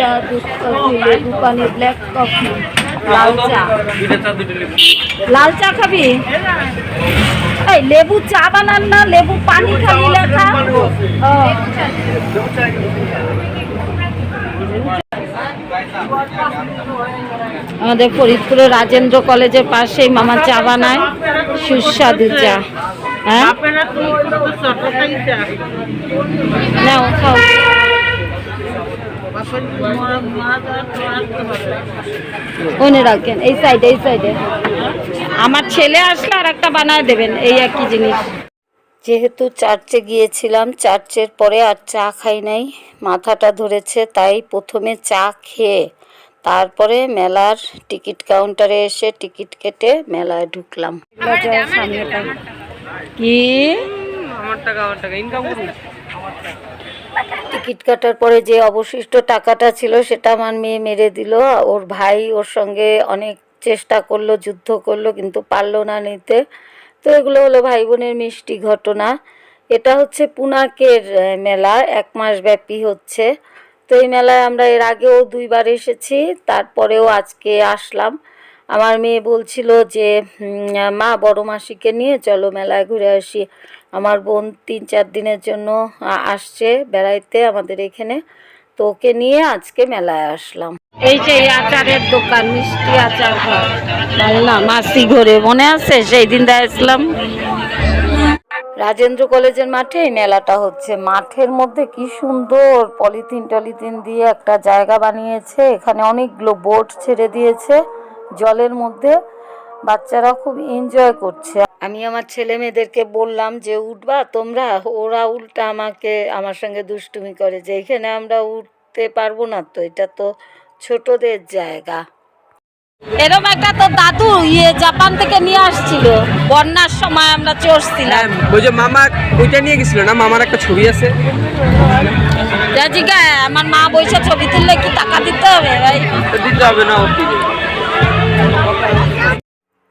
চা দুধ কফি লেবু পানি ব্ল্যাক কফি লাল চা। লাল চা খাবি? এই লেবু চা বানান না লেবু পানি খালি লেখা। আমাদের ফরিদপুরের রাজেন্দ্র কলেজের পাশেই মামা চা বানায় সুস্বাদু চা। হ্যাঁ? নাও খাও। মনে রাখেন এই সাইডে এই সাইডে আমার ছেলে আসলে আর একটা বানায় দেবেন এই একই জিনিস। যেহেতু চার্চে গিয়েছিলাম চার্চের পরে আর চা খাই নাই মাথাটা ধরেছে তাই প্রথমে চা খেয়ে তারপরে মেলার টিকিট কাউন্টারে এসে টিকিট কেটে মেলায় ঢুকলাম। কি আমার টাকা আমার টাকা ইনকাম করুন। টিকিট কাটার পরে যে অবশিষ্ট টাকাটা ছিল সেটা আমার মেয়ে মেরে দিল। ওর ভাই ওর সঙ্গে অনেক চেষ্টা করল, যুদ্ধ করল, কিন্তু পারল না নিতে। তো এগুলো হলো ভাই বোনের মিষ্টি ঘটনা। এটা হচ্ছে পুনাকের মেলা, এক মাস ব্যাপী হচ্ছে। তো এই মেলায় আমরা এর আগেও দুইবার এসেছি, তারপরেও আজকে আসলাম। আমার মেয়ে বলছিল যে মা বড় মাসিকে নিয়ে চলো মেলায় ঘুরে আসি। আমার বোন তিন চার দিনের জন্য আসছে বেড়াইতে আমাদের এখানে। তো ওকে নিয়ে আজকে মেলায় আসলাম। এই যে আচারের দোকান মিষ্টি আচার না মাসি ঘরে মনে আছে? সেই দিন আসলাম। রাজেন্দ্র কলেজের মাঠে এই মেলাটা হচ্ছে। মাঠের মধ্যে কি সুন্দর পলিথিন টলিথিন দিয়ে একটা জায়গা বানিয়েছে। এখানে অনেকগুলো বোট ছেড়ে দিয়েছে জলের মধ্যে। বাচ্চারা খুব এনজয় করছে। আমি আমার ছেলে মেয়েদেরকে বললাম যে উঠবা তোমরা? ওরা উল্টা আমাকে আমার সঙ্গে দুষ্টুমি করে যে এখানে আমরা উঠতে পারব না তো এটা তো ছোটদের জায়গা। এরকম একটা তো দাদু ইয়ে জাপান থেকে নিয়ে আসছিল। বন্যার সময় আমরা চড়ছিলাম হ্যাঁ ওই যে মামা ওইটা নিয়ে গেছিল না? মামার একটা ছবি আছে। আমার মা বৈশা ছবি তুললে কি টাকা দিতে হবে ভাই? দিতে হবে না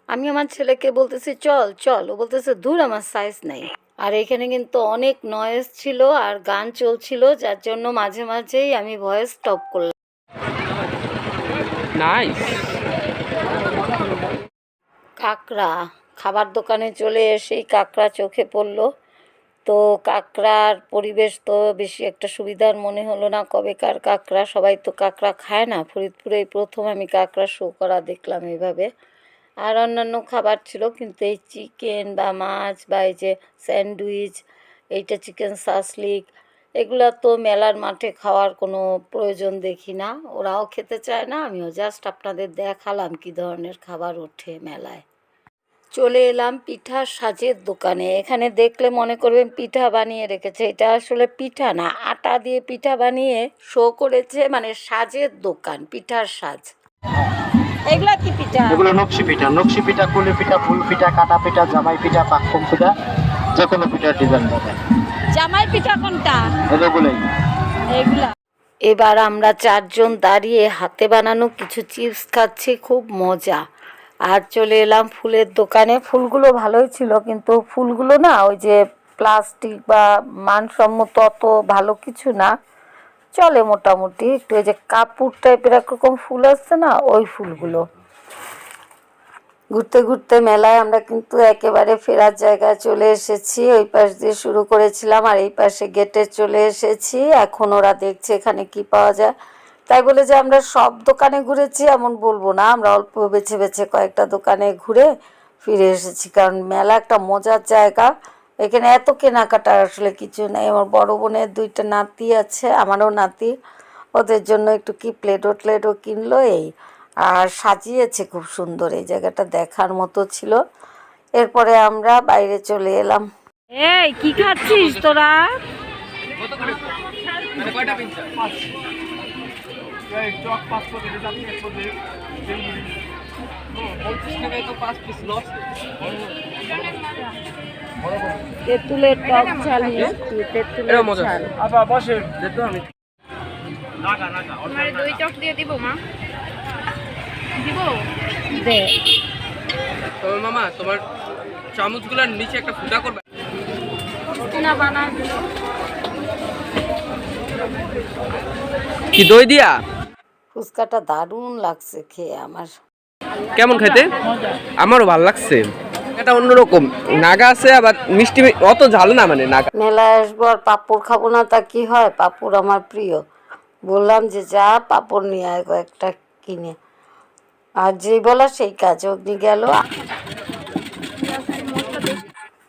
আমি আমার ছেলেকে বলতেছি চল চল। ও বলতেছে দূর আমার সাইজ নাই। আর এখানে কিন্তু অনেক নয়েজ ছিল আর গান চলছিল যার জন্য মাঝে মাঝেই আমি ভয়েস স্টপ করলাম। কাঁকড়া খাবার দোকানে চলে এসেই কাঁকড়া চোখে পড়ল। তো কাঁকড়ার পরিবেশ তো বেশি একটা সুবিধার মনে হলো না। কবেকার কাঁকড়া সবাই তো কাঁকড়া খায় না। ফরিদপুরে প্রথম আমি কাঁকড়া শো করা দেখলাম এইভাবে আর অন্যান্য খাবার ছিল কিন্তু এই চিকেন বা মাছ বা এই যে স্যান্ডউইচ এইটা চিকেন সাসলিক এগুলা তো মেলার মাঠে খাওয়ার কোনো প্রয়োজন দেখি না। ওরাও খেতে চায় না, আমিও জাস্ট আপনাদের দেখালাম কি ধরনের খাবার ওঠে মেলায়। চলে এলাম পিঠা সাজের দোকানে। এখানে দেখলে মনে করবেন পিঠা বানিয়ে রেখেছে। এটা আসলে পিঠা না, আটা দিয়ে পিঠা বানিয়ে শো করেছে মানে সাজের দোকান, পিঠার সাজ। এগুলা কি পিঠা? এগুলো নকশি পিঠা। নকশি পিঠা কুলি পিঠা ফুল পিঠা কাটা পিঠা জামাই পিঠা পাক্কম পিঠা যে কোনো পিঠার ডিজাইন পাবেন। জামাই পিঠা কোনটা? এগুলোই। এগুলা। এবার আমরা চারজন দাঁড়িয়ে হাতে বানানো কিছু চিপস খাচ্ছি খুব মজা। আর চলে এলাম ফুলের দোকানে। ফুলগুলো ভালোই ছিল কিন্তু ফুলগুলো না ওই যে প্লাস্টিক বা মানসম্মত অত ভালো কিছু না। চলে মোটামুটি। একটু ওই যে কাপড় টাইপের একরকম ফুল আসছে না, ওই ফুলগুলো। ঘুরতে ঘুরতে মেলায় আমরা কিন্তু একেবারে ফেরার জায়গায় চলে এসেছি। ওই পাশ দিয়ে শুরু করেছিলাম আর এই পাশে গেটে চলে এসেছি। এখন ওরা দেখছে এখানে কি পাওয়া যায়। তাই বলে যে আমরা সব দোকানে ঘুরেছি, এমন বলব না। আমরা অল্প বেছে বেছে কয়েকটা দোকানে ঘুরে ফিরে এসেছি। কারণ মেলা একটা মজার জায়গা। এখানে এত কেনাকাটা আসলে কিছু নেই। আমার বড় বোনের দুইটা নাতি আছে আমারও নাতি। ওদের জন্য একটু কি প্লেটো ট্লেটো কিনলো এই আর সাজিয়েছে খুব সুন্দর এই জায়গাটা দেখার মতো ছিল। এরপরে আমরা বাইরে চলে এলাম। এই কি খাচ্ছিস তোরা? পঁচিশ টাকায় তো পাঁচ পিস লস তেঁতুলের টক ঝাল মিষ্টি তেঁতুলের ঝাল। আবার বসে যেত আমি। দই টক দিয়ে দিব মা। দিব? দে। তোমার মামা তোমার চামচগুলোর নিচে একটা ফুটা করবে। না কি দই দিয়া? ফুচকাটা দারুণ লাগছে খেয়ে আমার। কেমন খেতে? আমারও ভালো লাগছে। এটা অন্যরকম। নাগা আছে, আবার মিষ্টি অত ঝাল না মানে নাগা। মেলায় আসব আর পাঁপড় খাব না, তা কি হয়? পাঁপড় আমার প্রিয়। বললাম যে যা, পাঁপড় নিয়ে আয় কয়েকটা কিনে। আর যেই বলা সেই কাজ, অগ্নি গেল।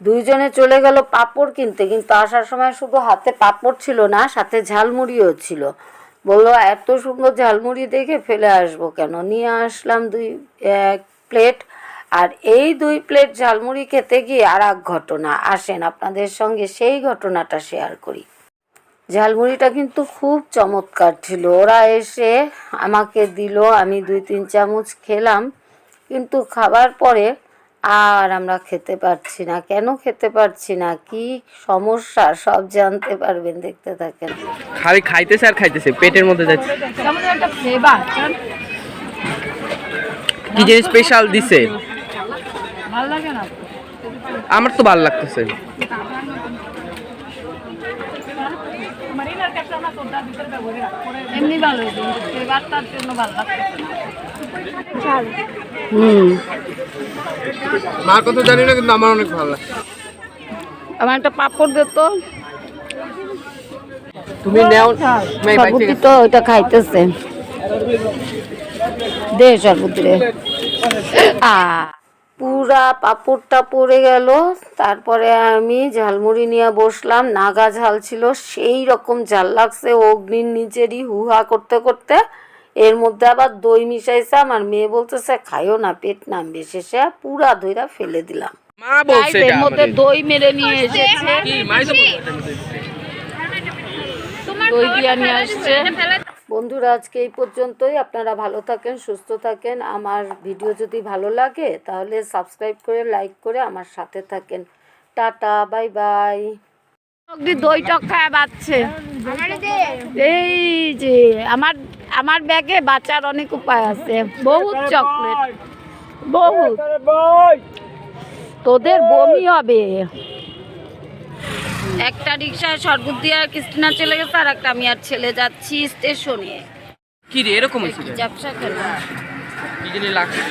দুইজনে চলে গেল পাপড় কিনতে, কিন্তু আসার সময় শুধু হাতে পাপড় ছিল না, সাথে ঝালমুড়িও ছিল। বলল, এত সুন্দর ঝালমুড়ি দেখে ফেলে আসব কেন? নিয়ে আসলাম দুই, এক প্লেট আর এই দুই প্লেট ঝালমুড়ি খেতে গিয়ে আর এক ঘটনা আসেন আপনাদের সঙ্গে সেই ঘটনাটা শেয়ার করি। ঝালমুড়িটা কিন্তু খুব চমৎকার ছিল। ওরা এসে আমাকে দিল আমি দুই তিন চামচ খেলাম কিন্তু খাবার পরে আর আমরা খেতে পারছি না। কেন খেতে পারছি না? কি সমস্যা? সব জানতে পারবেন দেখতে থাকেন। খালি খাইতেছে আর খাইতেছে পেটের মধ্যে যাচ্ছে। কেমন একটা ফ্লেভার কি যে স্পেশাল দিছে। ভালো লাগে না? আমার তো ভালো লাগতেছে। এমনি ভালো হয়েছে জন্য ভালো লাগছে হুম। মার কথা জানি না কিন্তু আমার অনেক ভালো লাগছে আমার একটা পাঁপড় দিত তুমি নেও সর্বতি তো ওইটা খাইতেছে। দে সর্বতি রে আ। পুরা পাঁপড়টা পড়ে গেল। তারপরে আমি ঝালমুড়ি নিয়ে বসলাম। নাগা ঝাল ছিল সেই রকম ঝাল লাগছে অগ্নির নিচেরই হুহা করতে করতে। এর মধ্যে আবার দই মিশাইছে। আমার মেয়ে বলতেছে খাইও না পেট নামবে শেষে। পুরা দইরা ফেলে দিলাম। মা বলছে এর মধ্যে দই মেরে নিয়ে এসেছে। বলছে এটার মধ্যে। দই দিয়া নিয়ে আসছে। বন্ধুরা আজকে এই পর্যন্তই। আপনারা ভালো থাকেন সুস্থ থাকেন। আমার ভিডিও যদি ভালো লাগে তাহলে সাবস্ক্রাইব করে লাইক করে আমার সাথে থাকেন। Tata bye bye. খায় এই যে আমার আমার ব্যাগে বাঁচার অনেক উপায় আছে। বহুত চকলেট। বহুত। তোদের বমি হবে। একটা রিক্সায় শরবত দিয়ে আর কৃষ্ণা চলে গেছে আর একটা আমি আর ছেলে যাচ্ছি স্টেশনে। কি রে এরকম হয়েছিল ব্যবসা খেলাম কি জানি লাগছে।